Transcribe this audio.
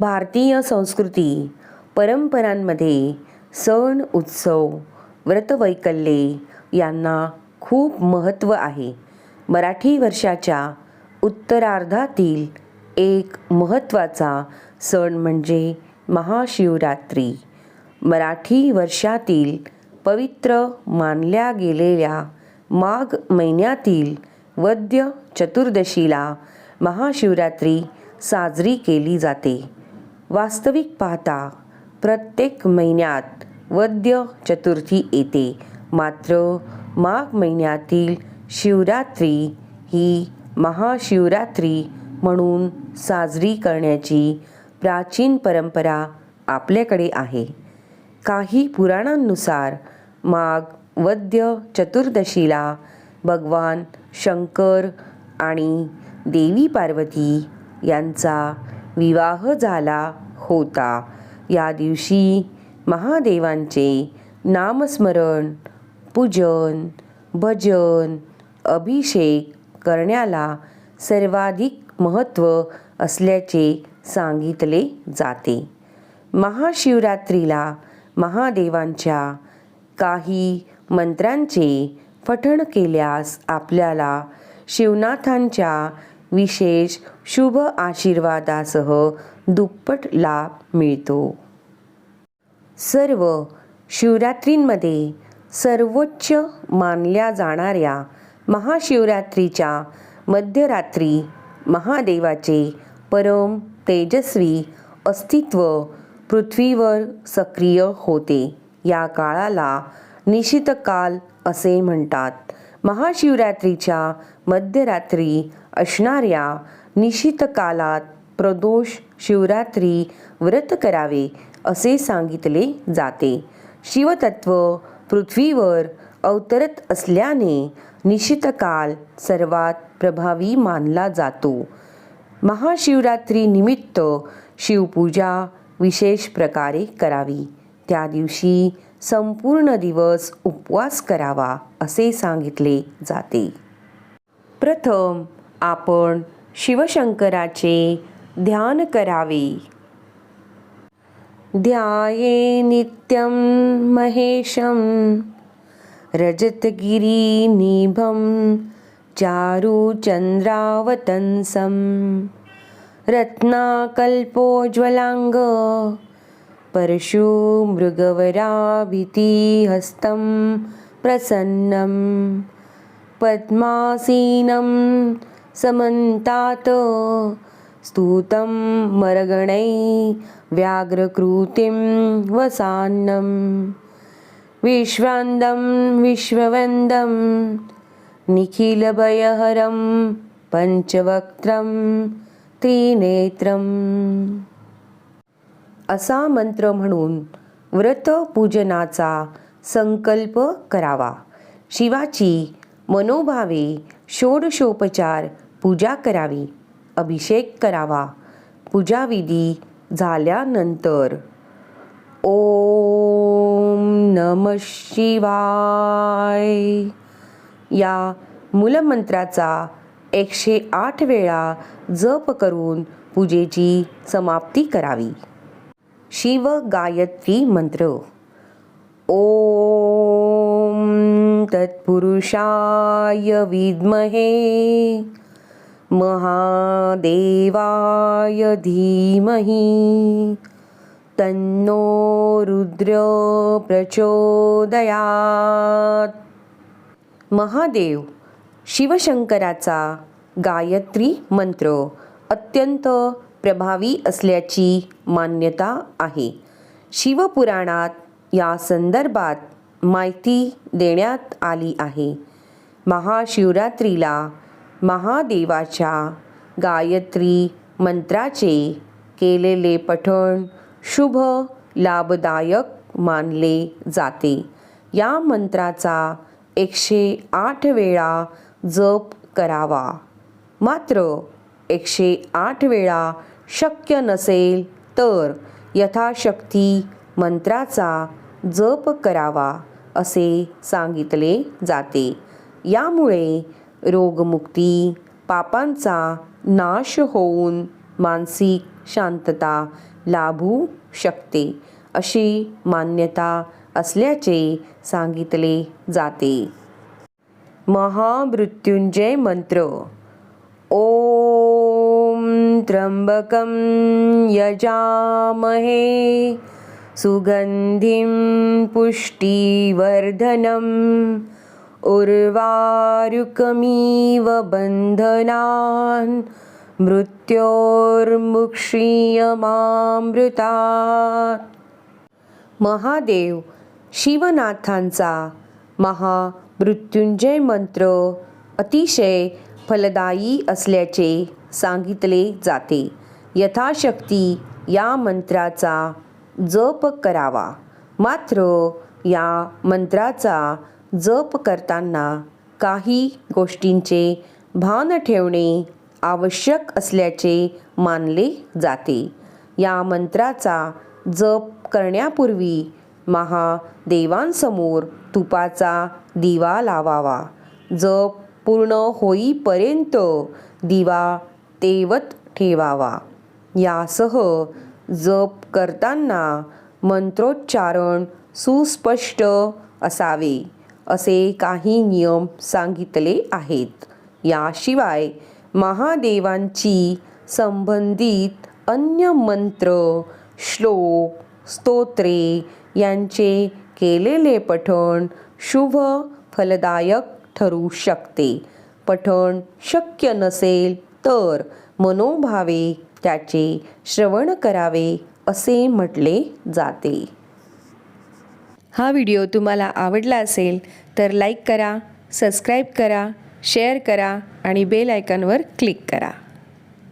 भारतीय संस्कृती परंपरांमध्ये सण उत्सव व्रतवैकल्ये यांना खूप महत्त्व आहे. मराठी वर्षाच्या उत्तरार्धातील एक महत्त्वाचा सण म्हणजे महाशिवरात्री. मराठी वर्षातील पवित्र मानल्या गेलेल्या माघ महिन्यातील वद्य चतुर्दशीला महाशिवरात्री साजरी केली जाते. वास्तविक पाहता प्रत्येक महिन्यात वद्य चतुर्थी येते. मात्र माघ महिन्यातील शिवरात्री ही महाशिवरात्री म्हणून साजरी करण्याची प्राचीन परंपरा आपल्याकडे आहे. काही पुराणांनुसार माघ वद्य चतुर्दशीला भगवान शंकर आणि देवी पार्वती यांचा विवाह झाला. होता. या दिवशी महादेवांचे नामस्मरण पूजन भजन अभिषेक करण्याला सर्वाधिक महत्त्व असल्याचे सांगितले जाते. महाशिवरात्रीला महादेवांच्या काही मंत्रांचे पठण केल्यास आपल्याला शिवनाथांच्या विशेष शुभ आशीर्वादासह दुप्पट लाभ मिळतो. सर्व शिवरात्रींमध्ये सर्वोच्च मानल्या जाणाऱ्या महाशिवरात्रीच्या मध्यरात्री महादेवाचे परम तेजस्वी अस्तित्व पृथ्वीवर सक्रिय होते. या काळाला निशित काल असे म्हणतात. महाशिवरात्रीच्या मध्यरात्री असणाऱ्या निशित कालात प्रदोष शिवरात्री व्रत करावे असे सांगितले जाते. शिवतत्व पृथ्वीवर अवतरत असल्याने निशितकाल सर्वात प्रभावी मानला जातो. महाशिवरात्री निमित्त शिवपूजा विशेष प्रकारे करावी. त्या दिवशी संपूर्ण दिवस उपवास करावा असे सांगितले जाते. प्रथम आपण शिवशंकराचे ध्यान करावे ध्याये नित्यं महेशं रजतगिरिनिभं चारुचन्द्रावतंसं रत्नाकल्पोज्ज्वलाङ्ग परशुमृगवराभितिहस्तं प्रसन्नं पद्मासीनं समन्तात् स्तुतं मरगणै व्याघ्रकृतिं वसान्नं। विश्वान्दं विश्ववन्दं निखिलभयहरं पंचवक्त्रं त्रिनेत्रम्। असा मंत्र म्हणून व्रतपूजनाचा संकल्प करावा. शिवाची मनोभावे षोडशोपचार पूजा करावी. अभिषेक करावा. पूजाविधी झाल्यानंतर ओम नम शिवाय. या मूलमंत्राचा एकशे आठ वेळा जप करून पूजेची समाप्ती करावी. शिव गायत्री मंत्र. ओम तत्पुरुषाय विद्महे. महादेवाय धीमहि। तन्नो रुद्र प्रचोदयात्। महादेव शिवशंकराचा गायत्री मंत्र अत्यंत प्रभावी असल्याची मान्यता आहे. शिवपुराणात या संदर्भात माहिती देण्यात आली आहे. महाशिवरात्रीला महादेवाच्या गायत्री मंत्राचे केलेले पठण शुभ लाभदायक मानले जाते. या मंत्राचा एकशे आठ वेळा जप करावा. मात्र एकशे आठ वेळा शक्य नसेल तर यथाशक्ती मंत्राचा जप करावा असे सांगितले जाते. यामुळे रोगमुक्ती पापांचा नाश होऊन मानसिक शांतता लाभू शकते अशी मान्यता असल्याचे सांगितले जाते. महामृत्युंजय मंत्र ओम त्र्यंबकं यजामहे सुगन्धिं पुष्टिवर्धनम् उर्वारुकमिव बन्धनान् मृत्योर्मुक्षीयमामृतात् महादेव शिवनाथांचा महामृत्युंजय मंत्र अतिशय फलदायी असल्याचे सांगितले जाते. यथाशक्ती या मंत्राचा जप करावा. मात्र या मंत्राचा जप करताना काही गोष्टींचे भान ठेवणे आवश्यक असल्याचे मानले जाते. या मंत्राचा जप करण्यापूर्वी महादेवांसमोर तुपाचा दिवा लावावा. जप पूर्ण होईपर्यंत दिवा तेवत ठेवावा. यासह जप करताना मंत्रोच्चारण सुस्पष्ट असावे. असे काही नियम सांगितले आहेत. याशिवाय महादेवांची संबंधित अन्य मंत्र श्लोक स्तोत्रे यांचे केलेले पठण शुभ फलदायक ठरू शकते. पठण शक्य नसेल तर मनोभावे त्याचे श्रवण करावे असे म्हटले जाते. हा व्हिडिओ तुम्हाला आवडला असेल तर लाईक करा सबस्क्राईब करा शेअर करा आणि बेल आयकॉनवर क्लिक करा.